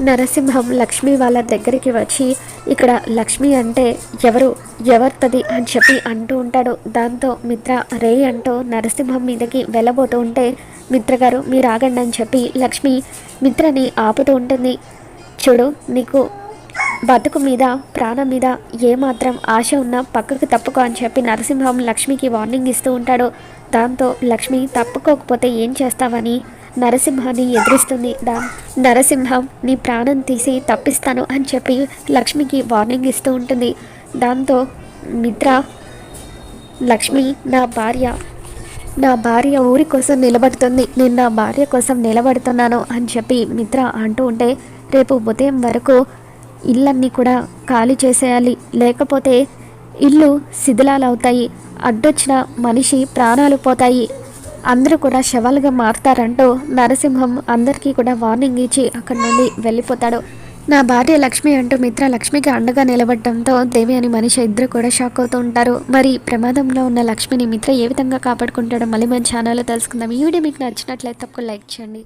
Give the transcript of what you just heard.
నరసింహం లక్ష్మి వాళ్ళ దగ్గరికి వచ్చి ఇక్కడ లక్ష్మి అంటే ఎవరు ఎవరితది అని చెప్పి అంటూ ఉంటాడు. దాంతో మిత్ర రే అంటూ నరసింహం మీదకి వెళ్ళబోతూ ఉంటే మిత్ర గారు మీరు ఆగండి అని చెప్పి లక్ష్మి మిత్రని ఆపుతూ ఉంటుంది. చూడు నీకు బతుకు మీద ప్రాణం మీద ఏమాత్రం ఆశ ఉన్నా పక్కకు తప్పుకో అని చెప్పి నరసింహం లక్ష్మికి వార్నింగ్ ఇస్తూ ఉంటాడు. దాంతో లక్ష్మి తప్పుకోకపోతే ఏం చేస్తావని నరసింహాన్ని ఎదురిస్తుంది. దా నరసింహం నీ ప్రాణం తీసి తప్పిస్తాను అని చెప్పి లక్ష్మికి వార్నింగ్ ఇస్తూ ఉంటుంది. దాంతో మిత్ర లక్ష్మి నా భార్య నా భార్య ఊరి కోసం నిలబడుతుంది. నేను నా భార్య కోసం నిలబడుతున్నాను అని చెప్పి మిత్ర అంటూ ఉంటే రేపు ఉదయం వరకు ఇళ్ళన్నీ కూడా ఖాళీ చేసేయాలి. లేకపోతే ఇల్లు శిథిలాలవుతాయి. అడ్డొచ్చిన మనిషి ప్రాణాలు పోతాయి. అందరూ కూడా శవాలుగా మారుతారంటూ నరసింహం అందరికీ కూడా వార్నింగ్ ఇచ్చి అక్కడి నుండి వెళ్ళిపోతాడు. నా భార్య లక్ష్మి అంటూ మిత్ర లక్ష్మికి అండగా నిలబడటంతో దేవి అని మనిషి ఇద్దరు కూడా షాక్ అవుతూ ఉంటారు. మరి ప్రమాదంలో ఉన్న లక్ష్మిని మిత్ర ఏ విధంగా కాపాడుకుంటాడో మళ్ళీ మన ఛానల్లో తెలుసుకుందాం. ఈ వీడియో మీకు నచ్చినట్లయితే తప్పకుండా లైక్ చేయండి.